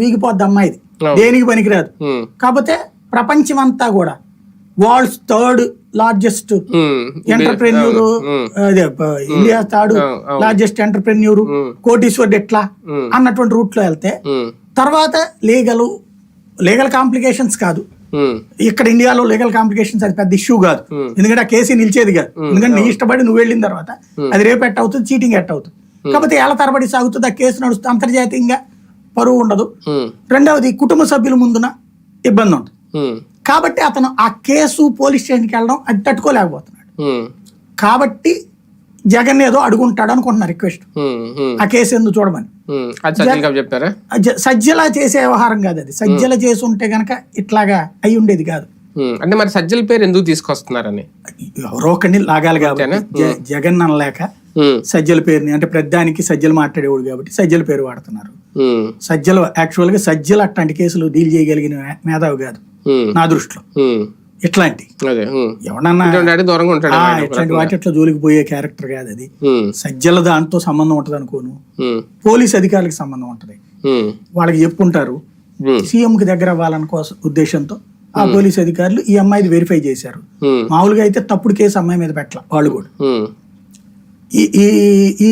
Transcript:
వీగిపోద్ది అమ్మాయిది. దేనికి పనికిరాదు. కాకపోతే ప్రపంచం అంతా కూడా వరల్డ్స్ థర్డ్ లార్జెస్ట్ ఎంటర్ప్రెన్యూర్ అదే ఇండియా థర్డ్. Largest entrepreneur. కోటీశ్వరుడు ఎట్లా అన్నటువంటి రూట్లో వెళ్తే తర్వాత లీగల్ లీగల్ కాంప్లికేషన్స్ కాదు. ఇక్కడ ఇండియాలో లీగల్ కాంప్లికేషన్స్ అది పెద్ద ఇష్యూ కాదు. ఎందుకంటే ఆ కేసు నిలిచేది కాదు. ఎందుకంటే నీ ఇష్టపడి నువ్వు వెళ్ళిన తర్వాత అది రేపు ఎట్ అవుతుంది చీటింగ్ ఎట్ అవుతుంది. కాకపోతే ఏళ్ళ తరబడి సాగుతుంది ఆ కేసు నడుస్తుంది అంతర్జాతీయంగా. పరువు ఉండదు. రెండవది కుటుంబ సభ్యుల ముందున ఇబ్బంది ఉంటుంది. కాబట్టి అతను ఆ కేసు పోలీస్ స్టేషన్కి వెళ్ళడం అది తట్టుకోలేకపోతున్నాడు. కాబట్టి జగన్ ఏదో అడుగుంటాడు అనుకుంటున్నా రిక్వెస్ట్. ఆ కేసు ఎందుకు చూడమని. సజ్జల చేసే వ్యవహారం కాదు అది. సజ్జల చేసి ఉంటే గనక ఇట్లాగా అయి ఉండేది కాదు. అంటే మరి సజ్జల పేరు ఎందుకు తీసుకొస్తున్నారని? ఎవరో ఒకరిని లాగాలి కాబట్టి జగన్ అనలేక సజ్జల పేరుని అంటే ప్రధానికి సజ్జలు మాట్లాడేవాడు కాబట్టి సజ్జల పేరు వాడుతున్నారు. సజ్జలు యాక్చువల్గా సజ్జలు అట్లాంటి కేసులు డీల్ చేయగలిగిన మేధావి కాదు. నా దృష్టిలో. ఇట్లాంటి. ఎవడన్నా ఇట్లాంటి. వాటి అట్లా జోలికి పోయే క్యారెక్టర్ కాదు అది. సజ్జల దాంతో సంబంధం ఉంటది అనుకోను. పోలీస్ అధికారులకు సంబంధం ఉంటది. వాళ్ళకి చెప్పుంటారు. ఉమ్, సీఎం కి దగ్గర అవ్వాలని కోసం ఉద్దేశంతో ఆ పోలీస్ అధికారులు ఈ అమ్మాయిది వెరిఫై చేశారు. మామూలుగా అయితే తప్పుడు కేసు అమ్మాయి మీద పెట్టాల వాళ్ళు కూడా. ఉమ్, ఈ ఈ ఈ